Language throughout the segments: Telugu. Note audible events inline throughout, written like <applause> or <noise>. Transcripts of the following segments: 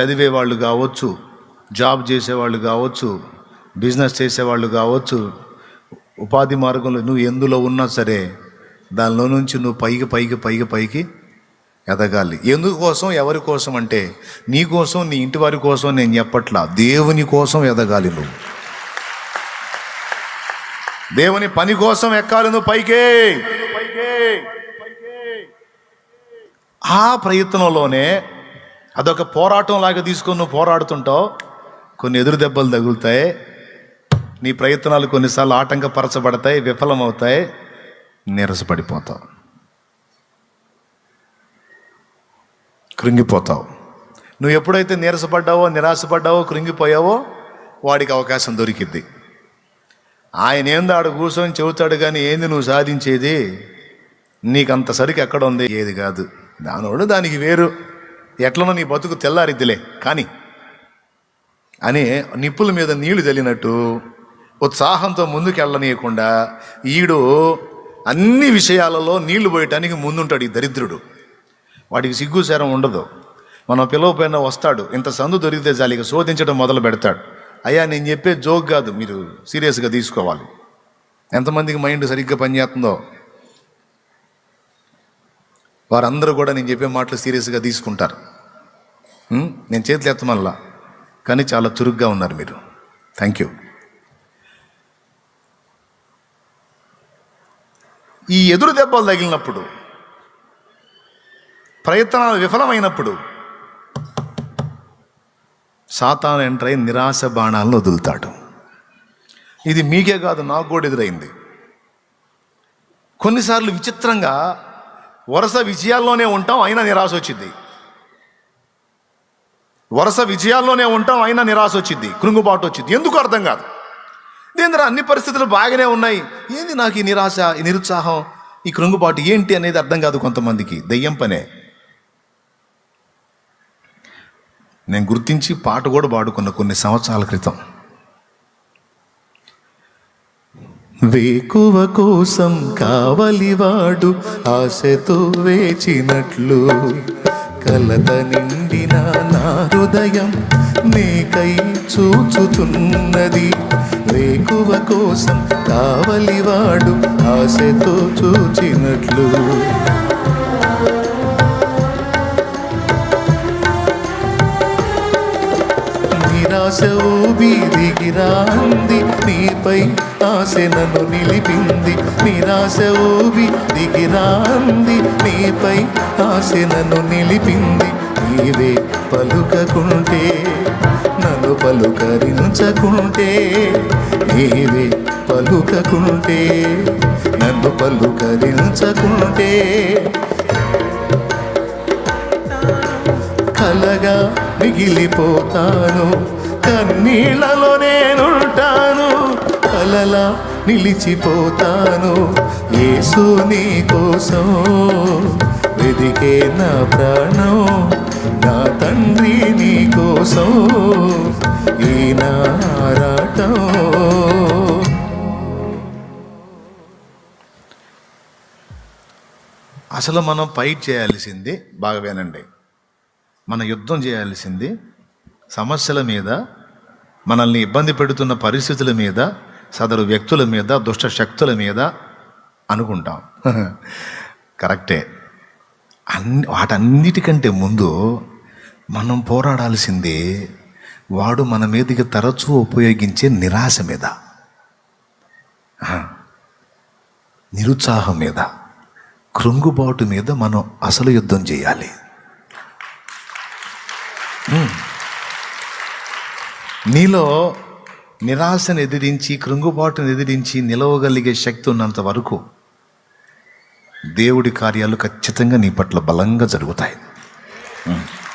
చదివే వాళ్ళు కావచ్చు జాబ్ చేసేవాళ్ళు కావచ్చు బిజినెస్ చేసేవాళ్ళు కావచ్చు ఉపాధి మార్గంలో నువ్వు ఎందులో ఉన్నా సరే దానిలో నుంచి నువ్వు పైకి పైకి పైకి పైకి ఎదగాలి. ఎందుకోసం ఎవరి కోసం అంటే నీ కోసం నీ ఇంటి వారి కోసం నేను చెప్పట్లా. దేవుని కోసం ఎదగాలి నువ్వు. దేవుని పని కోసం ఎక్కాలి నువ్వు పైకే. ఆ ప్రయత్నంలోనే అదొక పోరాటం లాగా తీసుకొని నువ్వు పోరాడుతుంటావు. కొన్ని ఎదురు దెబ్బలు తగులుతాయి. నీ ప్రయత్నాలు కొన్నిసార్లు ఆటంకపరచబడతాయి విఫలమవుతాయి నీరసపడిపోతావు. కృంగిపోతావు. నువ్వు ఎప్పుడైతే నీరసపడ్డావో నిరాశపడ్డావో కృంగిపోయావో వాడికి అవకాశం దొరికిద్ది. ఆయన ఏందో ఆడ కూర్చొని చెబుతాడు కానీ ఏంది నువ్వు సాధించేది? నీకంత సరికి ఎక్కడ ఉంది? ఏది కాదు. దానోడు దానికి వేరు. ఎట్లనో నీ బతుకు తెల్లారిద్దిలే కానీ. అని నిప్పుల మీద నీళ్ళు చల్లినట్టు ఉత్సాహంతో ముందుకు వెళ్ళనీయకుండా ఈడు అన్ని విషయాలలో నీళ్ళు పోయటానికి ముందుంటాడు ఈ దరిద్రుడు. వాడికి సిగ్గు ఉండదు. మనం పిలవపోయినా వస్తాడు. ఇంత సందు దొరికితే జాలిగా శోధించడం మొదలు పెడతాడు. అయ్యా నేను చెప్పే జోక్ కాదు మీరు సీరియస్గా తీసుకోవాలి. ఎంతమందికి మైండ్ సరిగ్గా పనిచేస్తుందో. వారందరూ కూడా నేను చెప్పే మాటలు సీరియస్గా తీసుకుంటారు. నేను చేతులు ఎత్తమల్లా కానీ చాలా చురుగ్గా ఉన్నారు మీరు. థ్యాంక్ యూ ఈ ఎదురు దెబ్బలు తగిలినప్పుడు ప్రయత్నాలు విఫలమైనప్పుడు సాతాను ఎంటర్ అయి నిరాశ బాణాలను వదులుతాడు. ఇది మీకే కాదు నాకు కూడా ఎదురైంది. కొన్నిసార్లు విచిత్రంగా వరుస విజయాల్లోనే ఉంటాం అయినా నిరాశ వచ్చింది వరుస విజయాల్లోనే ఉంటాం అయినా నిరాశ వచ్చింది కృంగుబాటు వచ్చింది. ఎందుకు అర్థం కాదు? దీని అన్ని పరిస్థితులు బాగానే ఉన్నాయి. ఏంది నాకు ఈ నిరాశ ఈ నిరుత్సాహం ఈ కృంగుబాటు ఏంటి అనేది అర్థం కాదు కొంతమందికి. దెయ్యం పనే. నేను గుర్తించి పాట కూడా పాడుకున్న కొన్ని సంవత్సరాల క్రితం. వేకువ కోసం కావలివాడు ఆశతో వేచినట్లు. కలత నిండిన నా హృదయం నీకై చూచుతున్నది. వేకువ కోసం కావలివాడు ఆశతో చూచినట్లు. ఆశ ఊబి దిగిరాంది నీపై ఆశ నన్ను నిలిపింది. నిరాశ ఊబి దిగిరాంది నీపై ఆశ నన్ను నిలిపింది. నీవే పలుకకుంటే నన్ను పలుకరించకుంటే నీవే పలుకకుంటే నన్ను పలుకరించకుంటే. కలగా మిగిలిపోతాను. కన్నీళ్ళలో నేనుంటాను. అలలా నిలిచిపోతాను. యేసు నీ కోసం వెదికే నా ప్రాణం నా తండ్రి నీ కోసం ఈ నారాటం అసలు మనం ఫైట్ చేయాల్సింది బాగా వినండి. మన యుద్ధం చేయాల్సింది సమస్యల మీద మనల్ని ఇబ్బంది పెడుతున్న పరిస్థితుల మీద సదరు వ్యక్తుల మీద దుష్ట శక్తుల మీద అనుకుంటాం. <laughs> కరెక్టే. అన్ని వాటన్నిటికంటే ముందు మనం పోరాడాల్సింది వాడు మన మీదకి తరచూ ఉపయోగించే నిరాశ మీద. నిరుత్సాహం మీద. కృంగుబాటు మీద మనం అసలు యుద్ధం చేయాలి. నీలో నిరాశను ఎదిరించి కృంగుబాటును ఎదిరించి నిలవగలిగే శక్తి ఉన్నంత వరకు దేవుడి కార్యాలు ఖచ్చితంగా నీ పట్ల బలంగా జరుగుతాయి.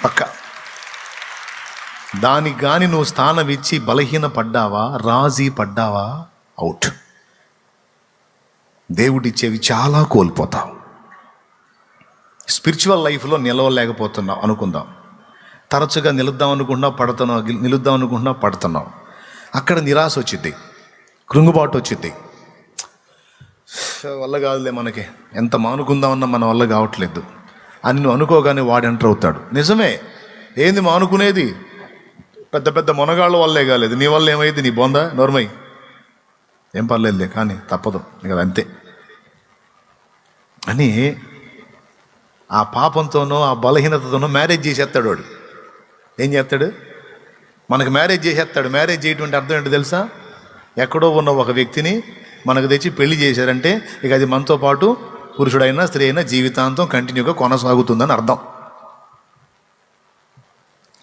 పక్క. దానికి కానీ నువ్వు స్థానం ఇచ్చి బలహీన పడ్డావా రాజీ పడ్డావా? అవుట్. దేవుడిచ్చేవి చాలా కోల్పోతావు. స్పిరిచువల్ లైఫ్లో నిలవలేకపోతున్నావు అనుకుందాం. తరచుగా నిలుద్దాం అనుకున్నా పడుతున్నావు నిలుద్దాం అనుకుంటున్నావు పడుతున్నావు. అక్కడ నిరాశ వచ్చింది కృంగుబాటు వచ్చింది వల్ల కాదులే మనకి. ఎంత మానుకుందామన్నా మన వల్ల కావట్లేదు. అని నువ్వు అనుకోగానే వాడు ఎంటర్ అవుతాడు. నిజమే. ఏంది మానుకునేది? పెద్ద పెద్ద మునగాళ్ళ వల్లే కాలేదు. నీ వల్ల ఏమైంది? నీ బొంద? నోర్మై. ఏం పర్లేదులే కానీ తప్పదు. ఇక అంతే. అని ఆ పాపంతోనో ఆ బలహీనతతోనో మ్యారేజ్ చేసేస్తాడు వాడు. ఏం చేస్తాడు? మనకు మ్యారేజ్ చేసేస్తాడు. మ్యారేజ్ చేయటం అంటే అర్థం ఏంటో తెలుసా? ఎక్కడో ఉన్న ఒక వ్యక్తిని మనకు తెచ్చి పెళ్ళి చేశారంటే ఇక అది మనతో పాటు పురుషుడైనా స్త్రీ అయినా జీవితాంతం కంటిన్యూగా కొనసాగుతుందని అర్థం.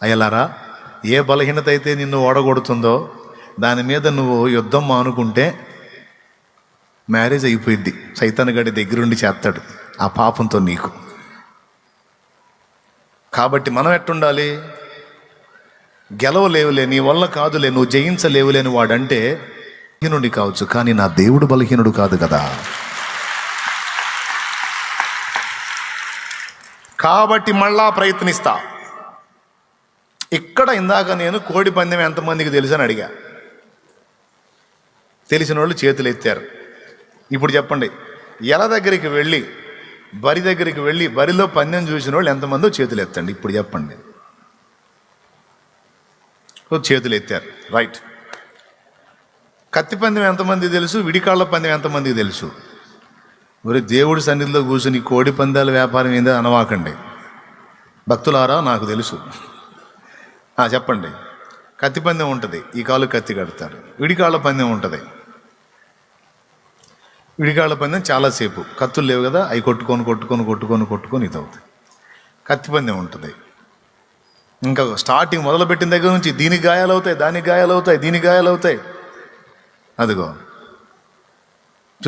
అయ్యలారా ఏ బలహీనత అయితే నిన్ను ఓడగొడుతుందో దాని మీద నువ్వు యుద్ధం మానుకుంటే మ్యారేజ్ అయిపోయింది సైతాన్ గడి దగ్గరుండి చేస్తాడు ఆ పాపంతో నీకు. కాబట్టి మనం ఎట్టుండాలి? గెలవలేవులే నీ వల్ల కాదులే నువ్వు జయించలేవులేని వాడంటే బలహీనుడి కావచ్చు కానీ నా దేవుడు బలహీనుడు కాదు కదా. కాబట్టి మళ్ళా ప్రయత్నిస్తా. ఇక్కడ ఇందాక నేను కోడి పందెం ఎంతమందికి తెలుసు అని అడిగా. తెలిసిన వాళ్ళు చేతులు ఎత్తారు. ఇప్పుడు చెప్పండి ఎల దగ్గరికి వెళ్ళి బరి దగ్గరికి వెళ్ళి బరిలో పందెం చూసిన వాళ్ళు ఎంతమందో చేతులు ఎత్తండి ఇప్పుడు చెప్పండి. చేతులు ఎత్తారు. రైట్ కత్తి పందెం ఎంతమంది తెలుసు? విడికాళ్ళ పందెం ఎంతమందికి తెలుసు? మరి దేవుడి సన్నిధిలో కూర్చుని కోడి పందాల వ్యాపారం ఏందో అనవాకండి. భక్తులారా నాకు తెలుసు. చెప్పండి. కత్తి పందెం ఉంటుంది. ఈ కాలు కత్తి కడతారు. విడికాళ్ళ పందెం ఉంటుంది. విడికాళ్ళ పందెం చాలాసేపు కత్తులు లేవు కదా అవి కొట్టుకొని కొట్టుకొని కొట్టుకొని కొట్టుకొని ఇది అవుతాయి కత్తి పందెం ఉంటుంది. ఇంకా స్టార్టింగ్ మొదలుపెట్టిన దగ్గర నుంచి దీనికి గాయాలు అవుతాయి దానికి గాయాలు అవుతాయి దీనికి గాయాలు అవుతాయి అదిగో.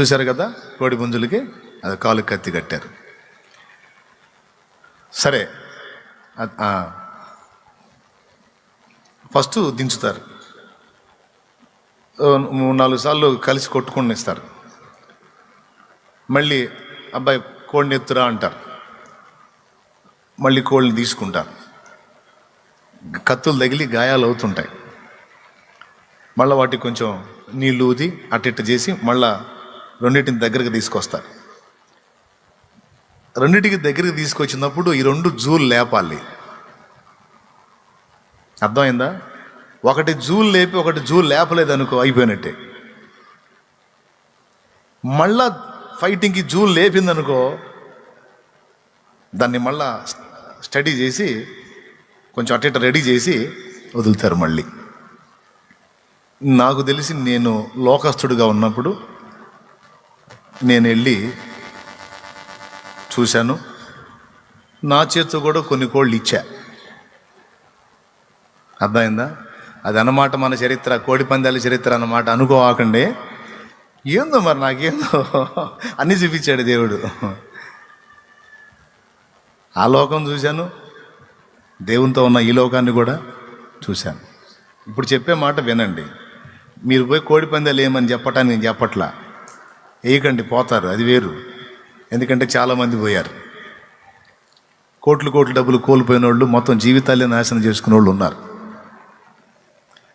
చూశారు కదా కోడి పుంజులకి? అది కాలు కత్తి కట్టారు. సరే. ఫస్ట్ దించుతారు. మూడు నాలుగు సార్లు కలిసి కొట్టుకుని ఇస్తారు. మళ్ళీ అబ్బాయి కోడిని ఎత్తురా అంటారు. మళ్ళీ కోళ్ళని తీసుకుంటారు. కత్తులు తగిలి గాయాలు అవుతుంటాయి. మళ్ళీ వాటికి కొంచెం నీళ్ళు ఊది అట్టిట్టు చేసి మళ్ళా రెండింటిని దగ్గరికి తీసుకొస్తారు. రెండింటికి దగ్గరికి తీసుకొచ్చినప్పుడు ఈ రెండు జూలు లేపాలి. అర్థమైందా? ఒకటి జూలు లేపి ఒకటి జూలు లేపలేదు అనుకో అయిపోయినట్టే. మళ్ళా ఫైటింగ్కి జూలు లేపిందనుకో దాన్ని మళ్ళా స్టడీ చేసి కొంచెం అటు ఇటు రెడీ చేసి వదులుతారు మళ్ళీ. నాకు తెలిసి నేను లోకస్తుడిగా ఉన్నప్పుడు నేను వెళ్ళి చూశాను. నా చేతితో కూడా కొన్ని కోళ్ళు ఇచ్చా. అర్థమైందా? అది అన్నమాట మన చరిత్ర కోడి పందాల చరిత్ర అన్నమాట. అనుకోవాకండి. ఏందో మరి నాకేందో అన్నీ చూపించాడు దేవుడు. ఆ లోకం చూశాను. దేవునితో ఉన్న ఈ లోకాన్ని కూడా చూశాను. ఇప్పుడు చెప్పే మాట వినండి. మీరు పోయి కోడి పందాలు ఏమని చెప్పటానికి నేను చెప్పట్లా? వేయకండి పోతారు అది వేరు. ఎందుకంటే చాలామంది పోయారు. కోట్లు కోట్లు డబ్బులు కోల్పోయిన వాళ్ళు మొత్తం జీవితాలే నాశనం చేసుకునే వాళ్ళు ఉన్నారు.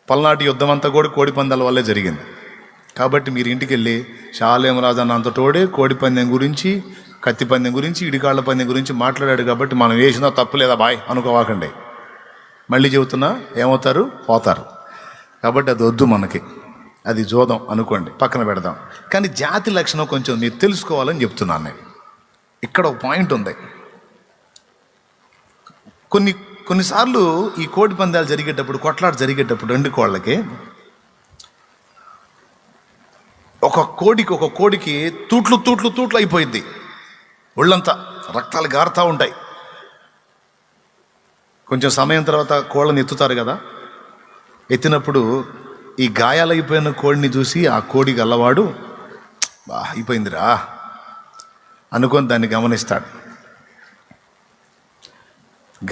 పల్నాటి యుద్ధం అంతా కూడా కోడి పందాల వల్లే జరిగింది. కాబట్టి మీరు ఇంటికి వెళ్ళి శాలేమరాజు అన్నంత తోడే కోడి పందెం గురించి కత్తి పందెం గురించి ఇడికాళ్ళ పందెం గురించి మాట్లాడాడు కాబట్టి మనం వేసినా తప్పు లేదా బాయ్ అనుకోవాకండి. మళ్ళీ చెబుతున్నా ఏమవుతారు? పోతారు. కాబట్టి అది వద్దు మనకి. అది జోదం అనుకోండి పక్కన పెడదాం. కానీ జాతి లక్షణం కొంచెం మీరు తెలుసుకోవాలని చెప్తున్నాను నేను. ఇక్కడ ఒక పాయింట్ ఉంది. కొన్ని కొన్నిసార్లు ఈ కోడి పందాలు జరిగేటప్పుడు కొట్లాట జరిగేటప్పుడు రెండు కోళ్ళకి ఒక కోడికి ఒక కోడికి తూట్లు తూట్లు తూట్లు అయిపోయింది ఒళ్ళంతా రక్తాలు గారుతూ ఉంటాయి. కొంచెం సమయం తర్వాత కోళ్ళని ఎత్తుతారు కదా? ఎత్తినప్పుడు ఈ గాయాలైపోయిన కోడిని చూసి ఆ కోడి గల్లవాడు బా అయిపోయిందిరా. అనుకొని దాన్ని గమనిస్తాడు.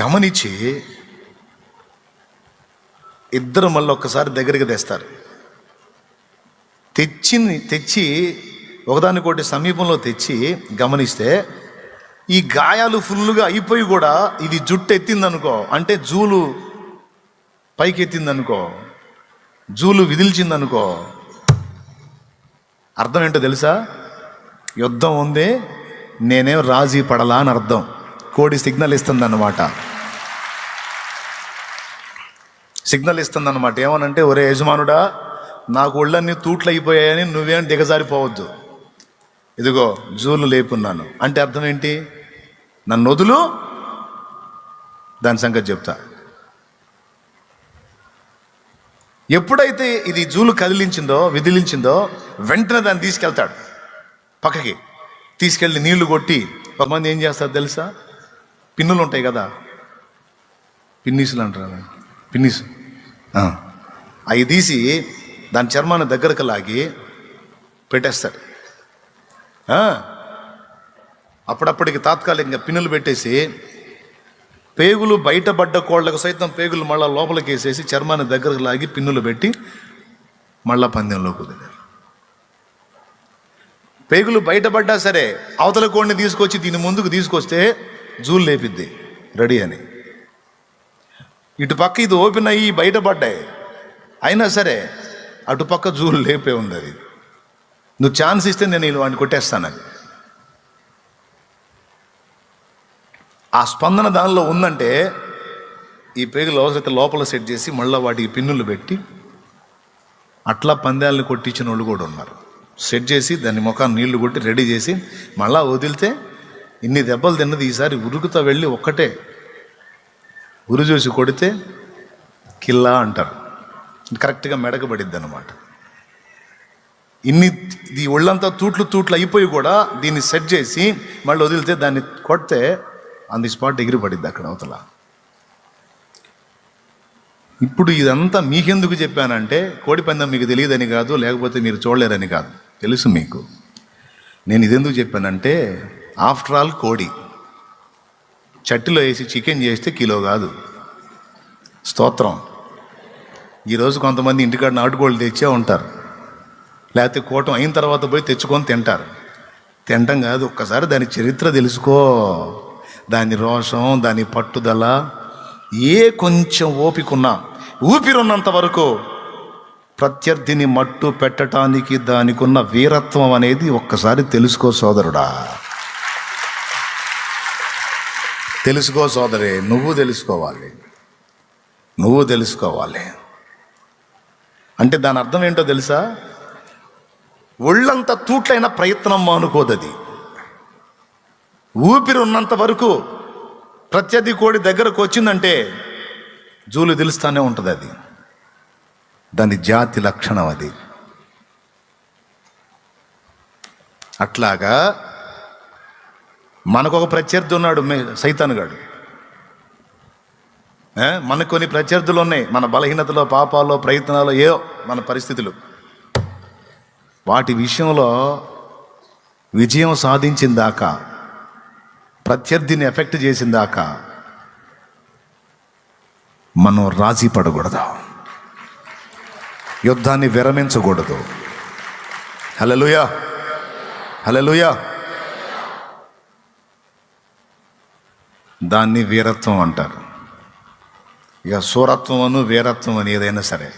గమనించి ఇద్దరు మళ్ళీ ఒక్కసారి దగ్గరికి తెస్తారు. తెచ్చి తెచ్చి ఒకదానికోటి సమీపంలో తెచ్చి గమనిస్తే ఈ గాయాలు ఫుల్గా అయిపోయి కూడా ఇది జుట్టు ఎత్తిందనుకో అంటే జూలు పైకి ఎత్తిందనుకో జూలు విదిల్చిందనుకో. అర్థం ఏంటో తెలుసా? యుద్ధం ఉంది నేనేం రాజీ పడలా అని అర్థం. కోడి సిగ్నల్ ఇస్తుందన్నమాట. సిగ్నల్ ఇస్తుందన్నమాట. ఏమనంటే ఒరే యజమానుడా నాకు ఒళ్ళన్నీ తూట్లు అయిపోయాయని నువ్వేం దిగజారిపోవద్దు. ఇదిగో జూలు లేపున్నాను. అంటే అర్థం ఏంటి? నన్ను వదులు దాని సంగతి చెప్తా. ఎప్పుడైతే ఇది జూలు కదిలించిందో విదిలించిందో వెంటనే దాన్ని తీసుకెళ్తాడు. పక్కకి తీసుకెళ్ళి నీళ్ళు కొట్టి కొంతమంది ఏం చేస్తారు తెలుసా? పిన్నులు ఉంటాయి కదా? పిన్నీసులు అంటారు పిన్నీసు. అవి తీసి దాని చర్మాన్ని దగ్గరకు లాగి పెట్టేస్తాడు. అప్పుడప్పటికి తాత్కాలికంగా పిన్నులు పెట్టేసి పేగులు బయటపడ్డ కోళ్ళకు సైతం పేగులు మళ్ళా లోపలికి వేసేసి చర్మాన్ని దగ్గరకు లాగి పిన్నులు పెట్టి మళ్ళా పందెంలో కుదిరారు పేగులు బయటపడ్డా సరే అవతల కోడిని తీసుకొచ్చి దీని ముందుకు తీసుకొస్తే జూలు లేపిద్ది రెడీ అని. ఇటు పక్క ఇది ఓపెన్ అయ్యి బయటపడ్డాయి అయినా సరే అటుపక్క జూలు లేపే ఉంది అది. నువ్వు ఛాన్స్ ఇస్తే నేను వాడిని కొట్టేస్తాను ఆ స్పందన దానిలో ఉందంటే ఈ పేగులు అవసరత లోపల సెట్ చేసి మళ్ళీ వాటికి పిన్నులు పెట్టి అట్లా పందాలను కొట్టించిన వాళ్ళు కూడా ఉన్నారు. సెట్ చేసి దాన్ని ముఖాన్ని నీళ్ళు కొట్టి రెడీ చేసి మళ్ళా వదిలితే ఇన్ని దెబ్బలు తిన్నది ఈసారి ఉరుకుతా వెళ్ళి ఒక్కటే. ఉరు చూసి కొడితే కిల్లా అంటారు. కరెక్ట్గా మెడకబడిద్ది అనమాట ఇన్ని ఇది ఒళ్ళంతా తూట్లు తూట్లు అయిపోయి కూడా దీన్ని సెట్ చేసి మళ్ళీ వదిలితే దాన్ని కొడితే ఆన్ ది స్పాట్ ఎగిరి పడిద్ది అక్కడ అవతల. ఇప్పుడు ఇదంతా మీకెందుకు చెప్పానంటే కోడిపందం మీకు తెలియదని కాదు లేకపోతే మీరు చూడలేరని కాదు. తెలుసు మీకు. నేను ఇదెందుకు చెప్పానంటే ఆఫ్టర్ ఆల్ కోడి. చట్టిలో వేసి చికెన్ చేస్తే కిలో కాదు. స్తోత్రం. ఈరోజు కొంతమంది ఇంటికాడ నాటుకోళ్ళు తెచ్చే ఉంటారు. లేకపోతే కూటం అయిన తర్వాత పోయి తెచ్చుకొని తింటారు. తినటం కాదు ఒక్కసారి దాని చరిత్ర తెలుసుకో. దాని రోషం దాని పట్టుదల ఏ కొంచెం ఓపికన్నా ఊపిరున్నంత వరకు ప్రత్యర్థిని మట్టు పెట్టడానికి దానికున్న వీరత్వం అనేది ఒక్కసారి తెలుసుకో సోదరుడా. తెలుసుకో సోదరే నువ్వు తెలుసుకోవాలి. నువ్వు తెలుసుకోవాలి. అంటే దాని అర్థం ఏంటో తెలుసా? ఒళ్ళంత తూట్లైన ప్రయత్నం మానుకోదది. ఊపిరి ఉన్నంత వరకు ప్రత్యర్థి కోడి దగ్గరకు వచ్చిందంటే జూలు తెలుస్తూనే ఉంటుంది అది. దాని జాతి లక్షణం అది. అట్లాగా మనకు ఒక ప్రత్యర్థి ఉన్నాడు మే సైతాన్ గాడు. మనకు కొన్ని ప్రత్యర్థులు ఉన్నాయి. మన బలహీనతలో పాపాల్లో ప్రయత్నాలు ఏవో మన పరిస్థితులు. వాటి విషయంలో విజయం సాధించిందాకా ప్రత్యర్థిని ఎఫెక్ట్ చేసిందాకా మనం రాజీ పడకూడదు. యుద్ధాన్ని విరమించకూడదు. హలలుయా హలలుయా దాన్ని వీరత్వం అంటారు. ఇక సూరత్వం అను వీరత్వం అని ఏదైనా సరే.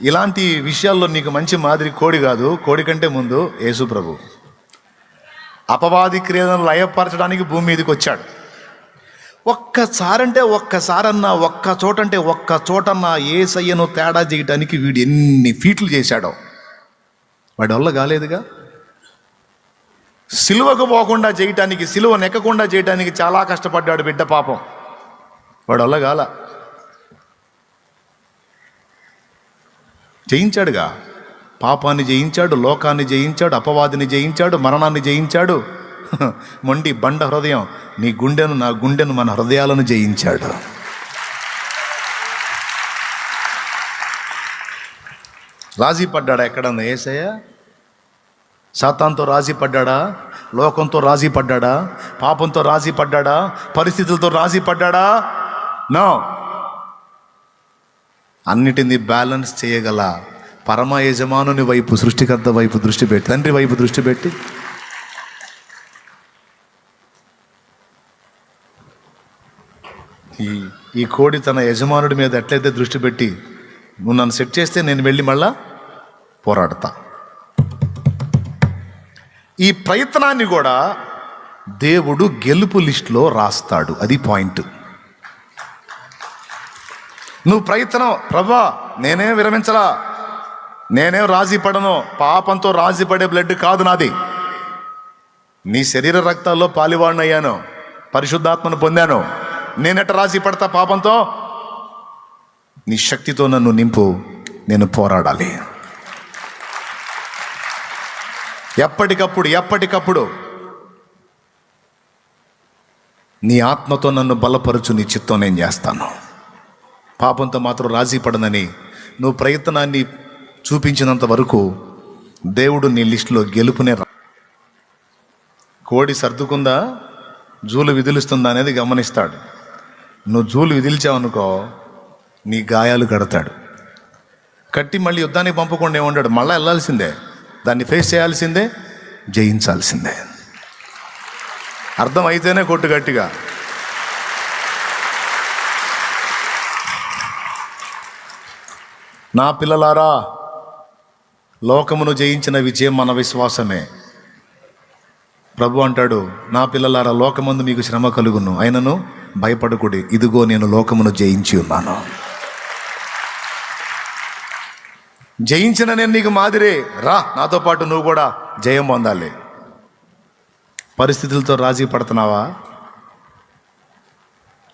ఇలాంటి విషయాల్లో నీకు మంచి మాదిరి కోడి కాదు కోడి కంటే ముందు యేసు ప్రభు. అపవాది క్రియలను లయపరచడానికి భూమి మీదకి వచ్చాడు. ఒక్కసారంటే ఒక్కసారన్నా ఒక్క చోటంటే ఒక్క చోటన్నా ఏ సయ్యను తేడా చేయడానికి వీడు ఎన్ని ఫీట్లు చేశాడో. వాడి వల్ల కాలేదుగా? సిలువకు పోకుండా చేయటానికి సిలువ నెక్కకుండా చేయటానికి చాలా కష్టపడ్డాడు బిడ్డ పాపం. వాడి వల్ల కాలా? జయించాడుగా. పాపాన్ని జయించాడు లోకాన్ని జయించాడు అపవాదిని జయించాడు మరణాన్ని జయించాడు. <laughs> మొండి బండ హృదయం నీ గుండెను నా గుండెను మన హృదయాలను జయించాడు. రాజీ పడ్డాడా ఎక్కడన్నా ఏసయ్య? సాతాంతో రాజీ పడ్డాడా? లోకంతో రాజీ పడ్డాడా? పాపంతో రాజీ పడ్డాడా? పరిస్థితులతో రాజీ పడ్డాడా? నో. అన్నిటిని బ్యాలెన్స్ చేయగల పరమ యజమానుని వైపు సృష్టికర్త వైపు దృష్టి పెట్టి తండ్రి వైపు దృష్టి పెట్టి. ఈ ఈ కోడి తన యజమానుడి మీద ఎట్లయితే దృష్టి పెట్టి నువ్వు నన్ను సెట్ చేస్తే నేను వెళ్ళి మళ్ళా పోరాడతా. ఈ ప్రయత్నాన్ని కూడా దేవుడు గెలుపు లిస్టులో రాస్తాడు. అది పాయింట్. నువ్వు ప్రయత్నం ప్రభా నేనే విరమించరా నేనేం రాజీ పడను. పాపంతో రాజీ పడే బ్లడ్ కాదు నాది. నీ శరీర రక్తాల్లో పాలివాడినయ్యాను. పరిశుద్ధాత్మను పొందాను. నేనెట రాజీ పడతా పాపంతో? నీ శక్తితో నన్ను నింపు. నేను పోరాడాలి. ఎప్పటికప్పుడు ఎప్పటికప్పుడు నీ ఆత్మతో నన్ను బలపరచు నీ చిత్తం నేను చేస్తాను. పాపంతో మాత్రం రాజీ పడనని నువ్వు ప్రయత్నాన్ని చూపించినంత వరకు దేవుడు నీ లిస్టులో గెలుపునే రా. కోడి సర్దుకుందా? జూలు విదిలిస్తుందా అనేది గమనిస్తాడు. నువ్వు జూలు విదిల్చావనుకో నీ గాయాలు కడతాడు కట్టి మళ్ళీ యుద్ధానికి పంపకుండా ఏముంటాడు మళ్ళీ వెళ్ళాల్సిందే. దాన్ని ఫేస్ చేయాల్సిందే జయించాల్సిందే. అర్థం అయితేనే కొట్టు గట్టిగా. నా పిల్లలారా లోకమును జయించిన విజయం మన విశ్వాసమే. ప్రభు అంటాడు నా పిల్లలారా లోకమందు మీకు శ్రమ కలుగును. అయినను భయపడకుడి. ఇదిగో నేను లోకమును జయించి ఉన్నాను. జయించిన నేను నీకు మాదిరే. రా నాతో పాటు నువ్వు కూడా జయం పొందాలి. పరిస్థితులతో రాజీ పడుతున్నావా?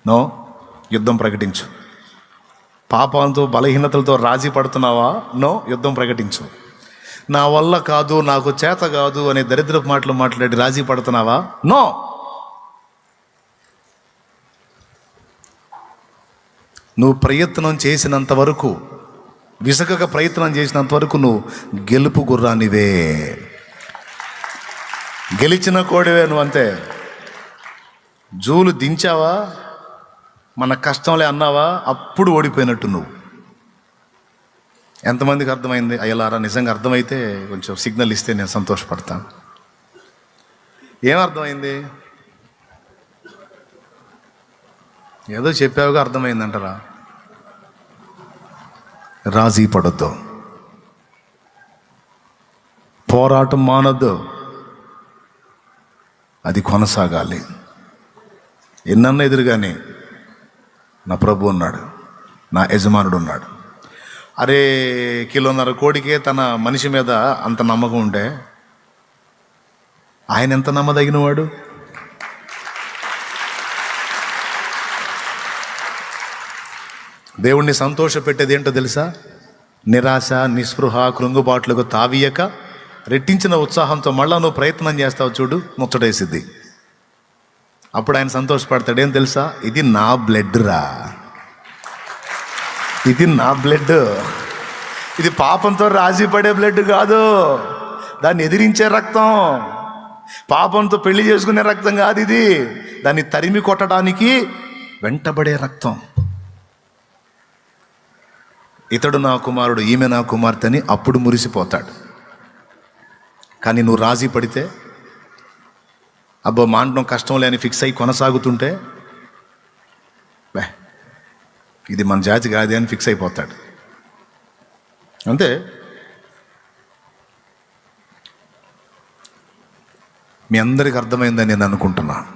నో యుద్ధం ప్రకటించు. పాపంతో బలహీనతలతో రాజీ పడుతున్నావా? నో యుద్ధం ప్రకటించు. నా వల్ల కాదు నాకు చేత కాదు అనే దరిద్రపు మాటలు మాట్లాడి రాజీ పడుతున్నావా? నో. నువ్వు ప్రయత్నం చేసినంత వరకు విసగక ప్రయత్నం చేసినంత వరకు నువ్వు గెలుపు గుర్రానివే. గెలిచిన కోడివే నువ్వు అంతే జూలు దించావా? మన కష్టంలే అన్నావా? అప్పుడు ఓడిపోయినట్టు నువ్వు. ఎంతమందికి అర్థమైంది? అయ్యలారా నిజంగా అర్థమైతే కొంచెం సిగ్నల్ ఇస్తే నేను సంతోషపడతాను ఏం అర్థమైంది? ఏదో చెప్పావుగా అర్థమైందంటారా. రాజీ పడొద్దు. పోరాటం మానొద్దు. అది కొనసాగాలి. ఎన్నన్నా ఎదురుగానే నా ప్రభు ఉన్నాడు. నా యజమానుడు ఉన్నాడు అరే కిలోన్నర కోడికే తన మనిషి మీద అంత నమ్మకం ఉంటే ఆయన ఎంత నమ్మదగినవాడు? దేవుణ్ణి సంతోషపెట్టేది ఏంటో తెలుసా? నిరాశ నిస్పృహ కృంగుబాట్లకు తావీయక రెట్టించిన ఉత్సాహంతో మళ్ళా నువ్వు ప్రయత్నం చేస్తావు చూడు ముచ్చటేసిద్ది. అప్పుడు ఆయన సంతోషపడతాడు. ఏం తెలుసా? ఇది నా బ్లడ్ రా. ఇది నా బ్లడ్ ఇది పాపంతో రాజీ పడే బ్లడ్ కాదు. దాన్ని ఎదిరించే రక్తం. పాపంతో పెళ్ళి చేసుకునే రక్తం కాదు ఇది. దాన్ని తరిమి కొట్టడానికి వెంటబడే రక్తం. ఇతడు నా కుమారుడు ఈమె నా కుమార్తె అని అప్పుడు మురిసిపోతాడు. కానీ నువ్వు రాజీ పడితే అబ్బో మాండడం కష్టం లేని ఫిక్స్ అయ్యి కొనసాగుతుంటే బే ఇది మన జాతి కాదే అని ఫిక్స్ అయిపోతాడు. అంతే? మీ అందరికి అర్థమైందని నేను అనుకుంటున్నా.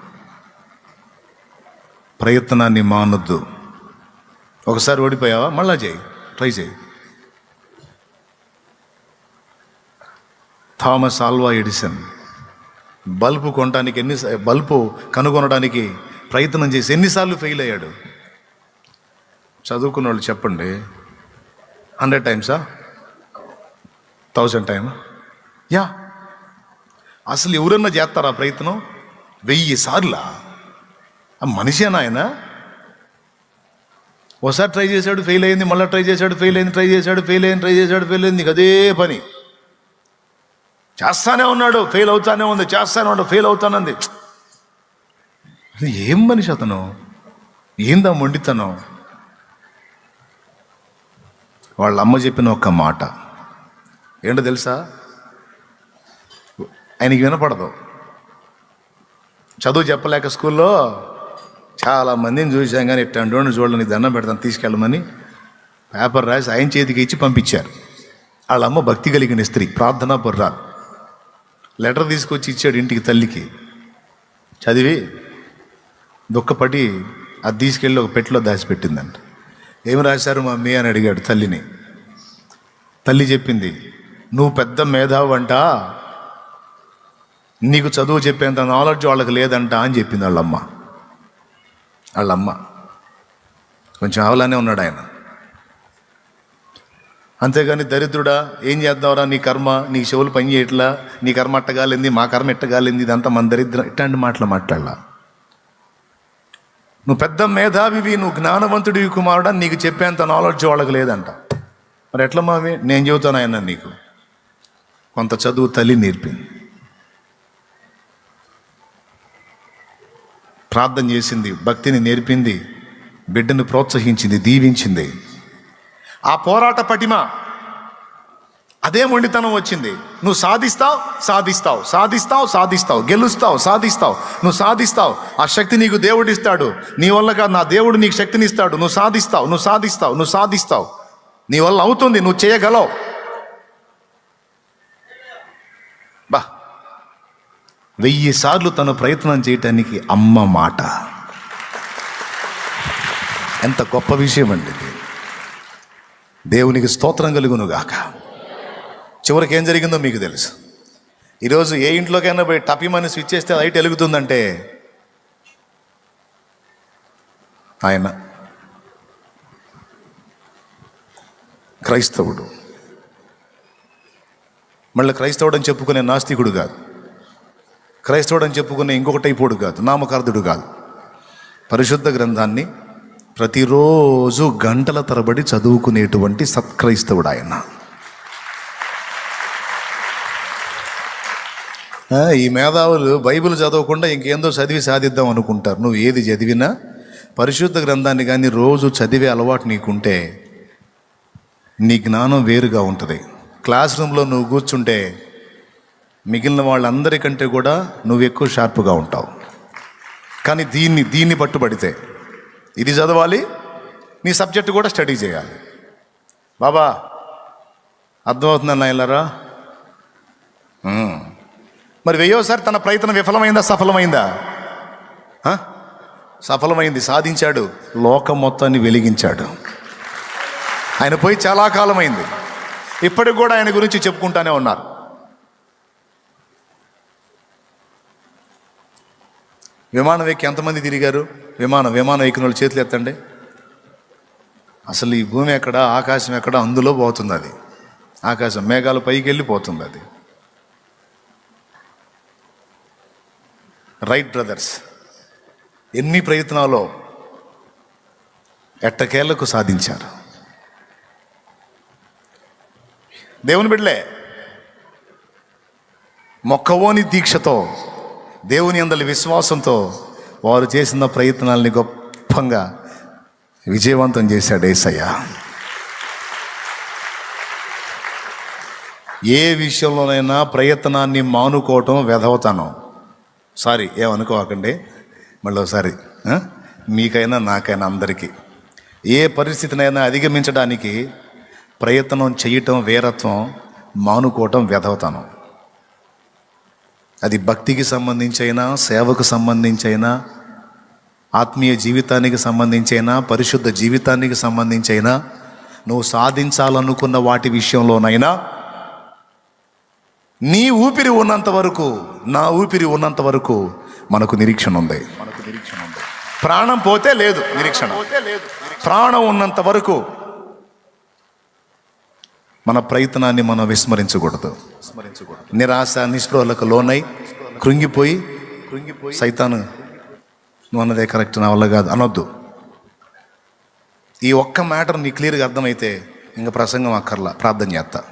ప్రయత్నాన్ని మానొద్దు. ఒకసారి ఓడిపోయావా? మళ్ళా చేయి. ట్రై చేయి. Thomas Alva Edison. బల్బు కొనడానికి ఎన్ని బల్బు కనుగొనడానికి ప్రయత్నం చేసి ఎన్నిసార్లు ఫెయిల్ అయ్యాడు? చదువుకున్న వాళ్ళు చెప్పండి హండ్రెడ్ టైమ్సా థౌజండ్ టైమ్ యా. అసలు ఎవరన్నా చేస్తారా ప్రయత్నం? వెయ్యి సార్లా? ఆ మనిషేనా ఆయన? ఒకసారి ట్రై చేశాడు ఫెయిల్ అయింది మళ్ళీ ట్రై చేశాడు ఫెయిల్ అయింది ట్రై చేశాడు ఫెయిల్ అయింది ట్రై చేశాడు ఫెయిల్ అయింది అదే పని. చేస్తానే ఉన్నాడు ఫెయిల్ అవుతానే ఉంది చేస్తానే ఉన్నాడు ఫెయిల్ అవుతానంది ఏం మనిషి అతను? ఏందా మొండితనం? వాళ్ళ అమ్మ చెప్పిన ఒక్క మాట. ఏంటో తెలుసా? ఆయనకి వినపడదు. చదువు చెప్పలేక స్కూల్లో చాలా మందిని చూశాం కానీ ఇట్లాంటి వాడిని చూడని దండం పెడతాను తీసుకెళ్ళమని పేపర్ రాసి ఆయన చేతికి ఇచ్చి పంపించారు. వాళ్ళ అమ్మ భక్తి కలిగిన స్త్రీ ప్రార్థనా పొర్రాలు లెటర్ తీసుకొచ్చి ఇచ్చాడు ఇంటికి తల్లికి. చదివి దుఃఖపడి అది తీసుకెళ్ళి ఒక పెట్టిలో దాచిపెట్టిందంట. ఏమి రాశారు మా మీ అని అడిగాడు తల్లిని. తల్లి చెప్పింది నువ్వు పెద్ద మేధావంట అంట. నీకు చదువు చెప్పేంత నాలెడ్జ్ వాళ్ళకి లేదంట అని చెప్పింది వాళ్ళమ్మ. వాళ్ళమ్మ. కొంచెం అవలానే ఉన్నాడు ఆయన. అంతేగాని దరిద్రుడా ఏం చేద్దాంరా? నీ కర్మ నీ చెవులు పని చేయట్లా? నీ కర్మ అట్టగాలింది మా కర్మ ఎట్టగాలింది ఇదంతా మన దరిద్రం. ఇట్లాంటి మాటలు మాట్లాడలా. నువ్వు పెద్ద మేధావివి నువ్వు జ్ఞానవంతుడివి కుమారుడా నీకు చెప్పేంత నాలెడ్జ్ వాళ్ళకి లేదంట. మరి ఎట్లా మావి? నేను చెబుతాను ఆయన నీకు. కొంత చదువు తల్లి నేర్పింది. ప్రార్థన చేసింది భక్తిని నేర్పింది బిడ్డను ప్రోత్సహించింది దీవించింది. ఆ పోరాట పటిమ. అదే మొండితనం వచ్చింది. నువ్వు సాధిస్తావు సాధిస్తావు సాధిస్తావు సాధిస్తావు గెలుస్తావు సాధిస్తావు నువ్వు సాధిస్తావు. ఆ శక్తి నీకు దేవుడు ఇస్తాడు. నీ వల్ల కాదు నా దేవుడు నీకు శక్తిని ఇస్తాడు. నువ్వు సాధిస్తావు నువ్వు సాధిస్తావు నువ్వు సాధిస్తావు. నీ వల్ల అవుతుంది నువ్వు చేయగలవు. బా. వెయ్యి సార్లు తను ప్రయత్నం చేయటానికి అమ్మ మాట. ఎంత గొప్ప విషయం అండి దేవునికి స్తోత్రం కలుగునుగాక. చివరికి ఏం జరిగిందో మీకు తెలుసు. ఈరోజు ఏ ఇంట్లోకైనా పోయి టపిమని స్విచ్ చేస్తే లైట్ వెలుగుతుందంటే ఆయన క్రైస్తవుడు. మళ్ళీ క్రైస్తవుడు అని చెప్పుకునే నాస్తికుడు కాదు. క్రైస్తవుడు అని చెప్పుకునే ఇంకొక టైపోడు కాదు. నామకార్థుడు కాదు. పరిశుద్ధ గ్రంథాన్ని ప్రతిరోజు గంటల తరబడి చదువుకునేటువంటి సత్క్రైస్తవుడు ఆయన ఈ మేధావులు బైబిల్ చదవకుండా ఇంకేందో చదివి సాధిద్దాం అనుకుంటారు. నువ్వు ఏది చదివినా పరిశుద్ధ గ్రంథాన్ని కానీ రోజు చదివే అలవాటు నీకుంటే నీ జ్ఞానం వేరుగా ఉంటుంది. క్లాస్ రూమ్లో నువ్వు కూర్చుంటే మిగిలిన వాళ్ళందరికంటే కూడా నువ్వు ఎక్కువ షార్ప్గా ఉంటావు. కానీ దీన్ని దీన్ని పట్టుబడితే ఇది చదవాలి నీ సబ్జెక్ట్ కూడా స్టడీ చేయాలి. బాబా అర్థమవుతుందన్న ఇల్లరా మరి వెయ్యోసారి తన ప్రయత్నం విఫలమైందా సఫలమైందా? సఫలమైంది సాధించాడు లోకం మొత్తాన్ని వెలిగించాడు. ఆయన పోయి చాలా కాలమైంది. ఇప్పటికి కూడా ఆయన గురించి చెప్పుకుంటానే ఉన్నారు. విమానం ఎక్కి ఎంతమంది తిరిగారు? విమానం విమానం ఎక్కిన వాళ్ళు చేతులు ఎత్తండి. అసలు ఈ భూమి ఎక్కడ ఆకాశం ఎక్కడ అందులో పోతుంది అది. ఆకాశం మేఘాల పైకి వెళ్ళిపోతుంది అది. రైట్ బ్రదర్స్ ఎన్ని ప్రయత్నాలో ఎట్టకేళ్ళకు సాధించారు? దేవుని బిడ్డలే మొక్కవోని దీక్షతో దేవుని అందరి విశ్వాసంతో వారు చేసిన ప్రయత్నాల్ని గొప్పంగా విజయవంతం చేశాడు ఏసయ్య. ఏ విషయంలోనైనా ప్రయత్నాన్ని మానుకోవటం వెధవతనం సారీ ఏమనుకోకండి. మళ్ళీ ఒకసారి మీకైనా నాకైనా అందరికీ. ఏ పరిస్థితినైనా అధిగమించడానికి ప్రయత్నం చేయటం వీరత్వం మానుకోవటం వెధవతనం అది భక్తికి సంబంధించి అయినా సేవకు సంబంధించి అయినా ఆత్మీయ జీవితానికి సంబంధించి అయినా పరిశుద్ధ జీవితానికి సంబంధించి అయినా నువ్వు సాధించాలనుకున్న వాటి విషయంలోనైనా నీ ఊపిరి ఉన్నంత వరకు నా ఊపిరి ఉన్నంత వరకు మనకు నిరీక్షణ ఉంది. మనకు నిరీక్షణ ఉంది. ప్రాణం పోతే లేదు నిరీక్షణ. ప్రాణం ఉన్నంత వరకు మన ప్రయత్నాన్ని మనం విస్మరించకూడదు. నిరాశ నిస్పృహలకు లోనై కృంగిపోయి కృంగిపోయి సైతాను నువ్వు అన్నదే కరెక్ట్ నా వల్ల కాదు అనొద్దు. ఈ ఒక్క మ్యాటర్ నీ క్లియర్గా అర్థమైతే ఇంకా ప్రసంగం అక్కర్లా ప్రార్థన చేస్తా.